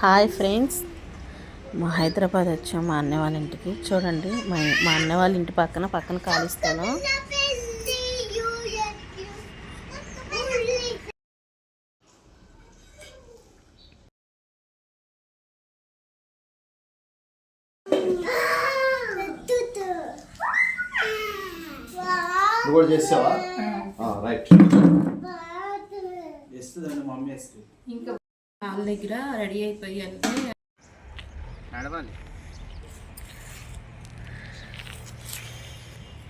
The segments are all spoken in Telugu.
Hi friends. మా హైదరాబాద్ వచ్చాం మా అన్న వాళ్ళ ఇంటికి. చూడండి మా మా అన్న వాళ్ళ ఇంటి పక్కన పక్కన కాలుస్తాను నువ్వు కూడా చేసావా రైట్. మమ్మీ ఇంకా వాళ్ళ దగ్గర రెడీ అయిపోయి అంటే నడవాలి.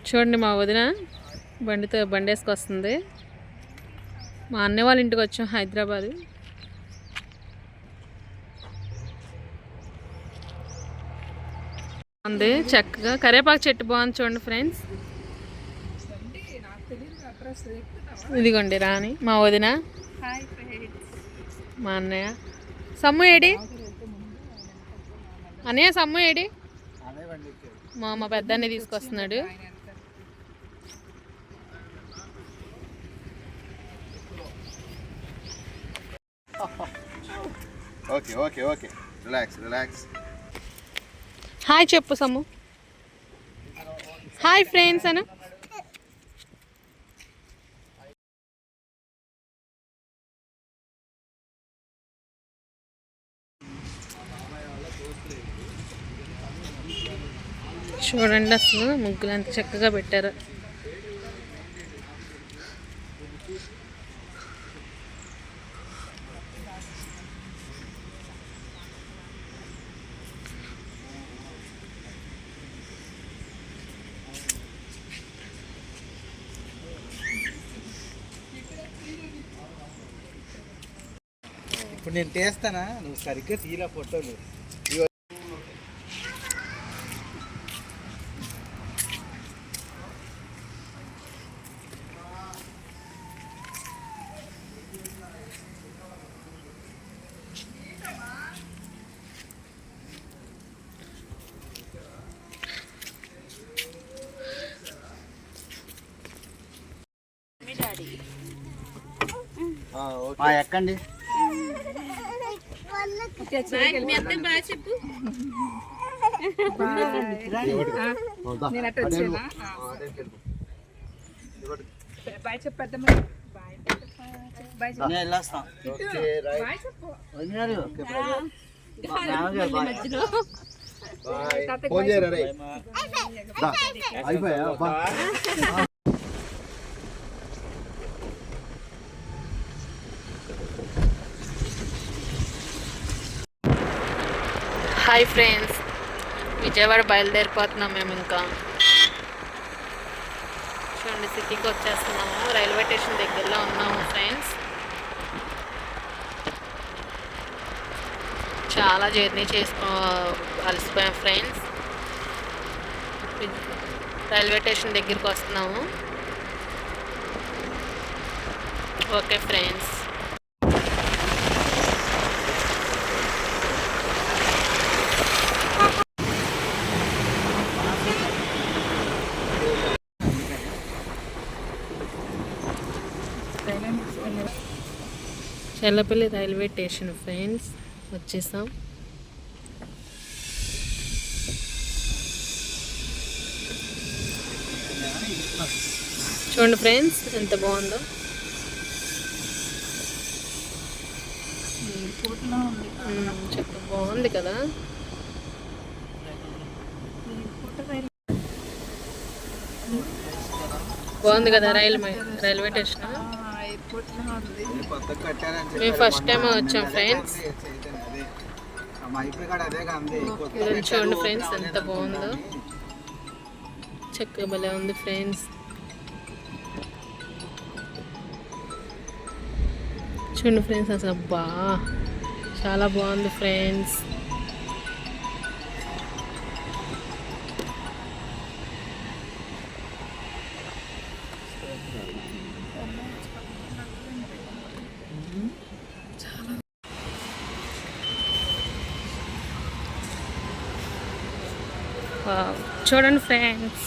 చూడండి మా వదిన బండితో బండి వేసుకొస్తుంది మా అన్నయ్య వాళ్ళ ఇంటికి వచ్చాం హైదరాబాద్. ఉంది చక్కగా. కరేపాకు చెట్టు బాగుంది చూడండి ఫ్రెండ్స్. ఇదిగోండి రాని మా వదిన. మా అన్నయ్య. సమ్ము ఏడి? అన్నయ్య సమ్ము ఏడి? మా మా పెద్దాన్ని తీసుకొస్తున్నాడు. Okay okay okay. Relax relax. Hi చెప్పు సమ్ము. Hi friends Anu. చూడండి అసలు ముగ్గులు ఎంత చక్కగా పెట్టారు. ఇప్పుడు నేను తీస్తానా? నువ్వు సరిగ్గా తీరా ఫోటోలు. ఓకే. ఎక్కండి. Okay right. వదినారు ఫోన్ చేయరా అయిపోయా హాయ్ ఫ్రెండ్స్ విజయవాడ బయలుదేరిపోతున్నాం మేము ఇంకా. చూడండి సిటీకి వచ్చేస్తున్నాము. రైల్వే స్టేషన్ దగ్గరలో ఉన్నాము ఫ్రెండ్స్ చాలా జర్నీ చేసుకో అలసిపోయాం ఫ్రెండ్స్ రైల్వే స్టేషన్ దగ్గరికి వస్తున్నాము. Okay friends Chellapalli railway station friends వచ్చేసాం. చూడండి ఫ్రెండ్స్ ఎంత బాగుందో. మ్మ్, బాగుంది కదా. బాగుంది కదా రైల్వే రైల్వే స్టేషన్? మేము ఫస్ట్ టైం వచ్చాం ఫ్రెండ్స్ అదే చూడండి ఫ్రెండ్స్ ఎంత బాగుందో. చక్కగా భలే ఉంది ఫ్రెండ్స్ చూడండి ఫ్రెండ్స్ అసలు అబ్బా చాలా బాగుంది ఫ్రెండ్స్ చూడండి ఫ్రెండ్స్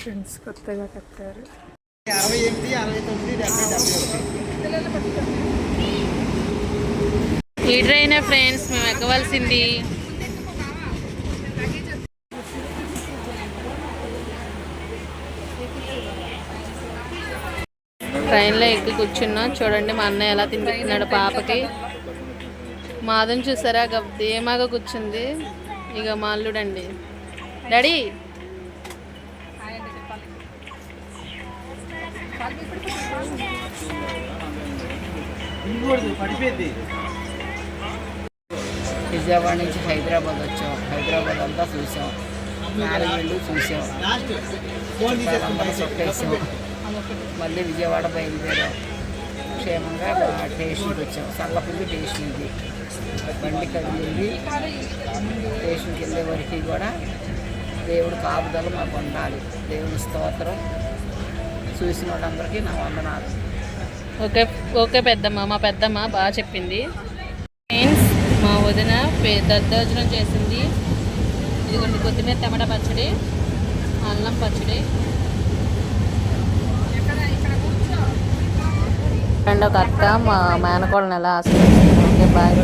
ఫ్రెండ్స్ కొత్తగా కట్టారు. అరవై ఎనిమిది అరవై తొమ్మిది డెబ్బై డెబ్బై ఒకటి ఈ ట్రైన్ ఫ్రెండ్స్ మేము ఎక్కవలసింది. ట్రైన్లో ఎక్కి కూర్చున్నాం. చూడండి మా అన్నయ్య ఎలా తినిపిస్తున్నాడు పాపకి. మాధుని చూసారా? గ- ధీమాగా కూర్చుంది. ఇక మా అల్లుడండి. డాడీ విజయవాడ నుంచి హైదరాబాద్ వచ్చాం. హైదరాబాద్ అంతా చూసాం. నాలుగేళ్ళు చూసాం. అందరూ తీసేసుకుంటాం మళ్ళీ విజయవాడ బయలుదేరాం. క్షేమంగా స్టేషన్కి వచ్చాం. సల్లపల్లి స్టేషన్కి బండి కదిలింది స్టేషన్కి వెళ్ళే వరకు కూడా దేవుడు కాపుదలు మాకు ఉండాలి. దేవుని స్తోత్రం. చూసిన వాళ్ళందరికీ నా వందనాలు. ఓకే ఓకే పెద్దమ్మ మా పెద్దమ్మ బాగా చెప్పింది. ఫ్రెండ్స్ మా వదిన దద్దోజనం చేసింది. ఇదిగోండి కొత్తిమీర టమాటా పచ్చడి అల్లం పచ్చడి. అండ్ ఒక అక్క మా మేనకోళ్ళని ఎలా ఆశీర్వదిస్తుంది ఓకే బాయ్.